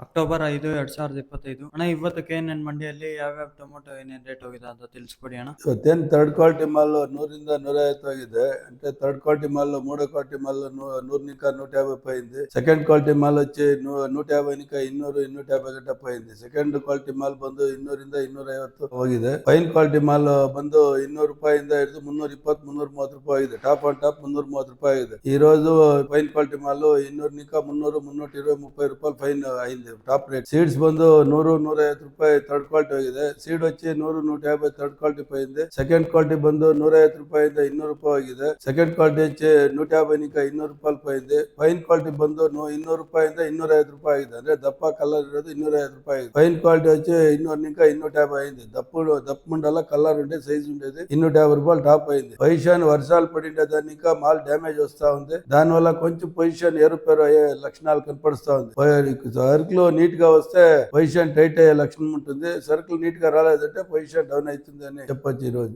October ಐದು ಎರಡ್ ಸಾವಿರದ ಇಪ್ಪತ್ತೈದು ಅಣ್ಣ ಇವತ್ತು ಕೆ ಎನ್ ಎನ್ ಮಂಡಿಯಲ್ಲಿ ಯಾವ್ಯಾವ ಟೊಮೊಟೊ ಏನೇನು ರೇಟ್ ಹೋಗಿದೆ ಅಂತ ತಿಳಿಸ್ಕೊಡಿ ಅಣ್ಣ ಇವತ್ತೇನು ಥರ್ಡ್ ಕ್ವಾಲಿಟಿ ಮಾಲ್ ನೂರಿಂದ ನೂರೈವತ್ತು ಆಗಿದೆ అంటే థర్డ్ క్వాలిటీ మాల్ మూడో క్వాలిటీ మాల్ నూరు నికా నూట యాభై పోయింది సెకండ్ క్వాలిటీ మాల్ వచ్చి ನೂ- ನೂಟ ಯಾಭೈ ನಿಕ ಇನ್ನೂರು ಇನ್ನೂಟ ಯಾಭೈ ಗಂಟ పోయింది ಸೆಕೆಂಡ್ ಕ್ವಾಲಿಟಿ ಮಾಲ್ ಬಂದು ಇನ್ನೂರಿಂದ ಇನ್ನೂರ ಐವತ್ತು ಹೋಗಿದೆ ಫೈನ್ ಕ್ವಾಲಿಟಿ ಮಾಲ್ ಬಂದು ಇನ್ನೂರು ರೂಪಾಯಿಂದ ಹಿಡಿದು ಮುನ್ನೂರ ಇಪ್ಪತ್ತು ಮುನ್ನೂರ ಮೂವತ್ತು ರೂಪಾಯಿ ಆಗಿದೆ ಟಾಪ್ ಆನ್ ಟಾಪ್ ಮುನ್ನೂರ ಮೂವತ್ತು ರೂಪಾಯಿ ಆಗಿದೆ ಈ రోజు ಫೈನ್ ಕ್ವಾಲಿಟಿ ಮಾಲ್ ಇನ್ನೂರು ನಿಕ ಮುನ್ನೂರು ಮುನ್ನೂರ ಇರವೈ ముప్పై రూపాయలు ఫైన్ అయింది టాప్ రేట్ సీడ్స్ బందు నూరు ನೂರು ನೂರೈವತ್ತು ರೂಪಾಯಿ ಥರ್ಡ್ ಕ್ವಾಲಿಟಿ ಹೋಗಿದೆ ಸೀಡ್ వచ్చి నూరు నూట యాభై థర్డ్ క్వాలిటీ పోయింది. సెకండ్ క్వాలిటీ ಬಂದು ನೂರ ಐವತ್ತು ఇన్నూరు ಇನ್ನೂರು ರೂಪಾಯಿ ಆಗಿದೆ ಸೆಕೆಂಡ್ ಕ್ವಾಲಿಟಿ ಹೆಚ್ಚಿ ನೂಟ ಯಾಭೈನಿಕ ಇನ್ನೂರು ರೂಪಾಯಿ పోయింది. ಫೈನ್ ಕ್ವಾಲಿಟಿ ಬಂದು ಇನ್ನೂರು ರೂಪಾಯಿಂದ ಇನ್ನೂರ ಐವತ್ತು ರೂಪಾಯಿ ಆಗಿದೆ ಅಂದ್ರೆ ದಪ್ಪ ಕಲರ್ ಇರೋದು ಇನ್ನೂರ ಐವತ್ತು ರೂಪಾಯಿ ಫೈನ್ క్వాలిటీ వచ్చి ఇన్నూరు ఇన్నూరునిక ఇన్నూట యాభై అయింది దప్పు దప్పుండల కలర్ ఉండే సైజ్ ఉండేది. ఇన్నూట యాభై రూపాయలు టాప్ అయింది. పొజిషన్ వర్షాలు పడిండే దాని ఇంకా మాల్ డ్యామేజ్ వస్తా ఉంది. దాని వల్ల కొంచెం పొజిషన్ ఏరుపేరు అయ్యే లక్షణాలు కనపడుస్తా ఉంది. సరుకులు నీట్గా వస్తే పొజిషన్ టైట్ అయ్యే లక్షణం ఉంటుంది. సరుకులు నీట్గా రాలేదంటే పొజిషన్ డౌన్ అవుతుంది అని చెప్పొచ్చు ఈ రోజు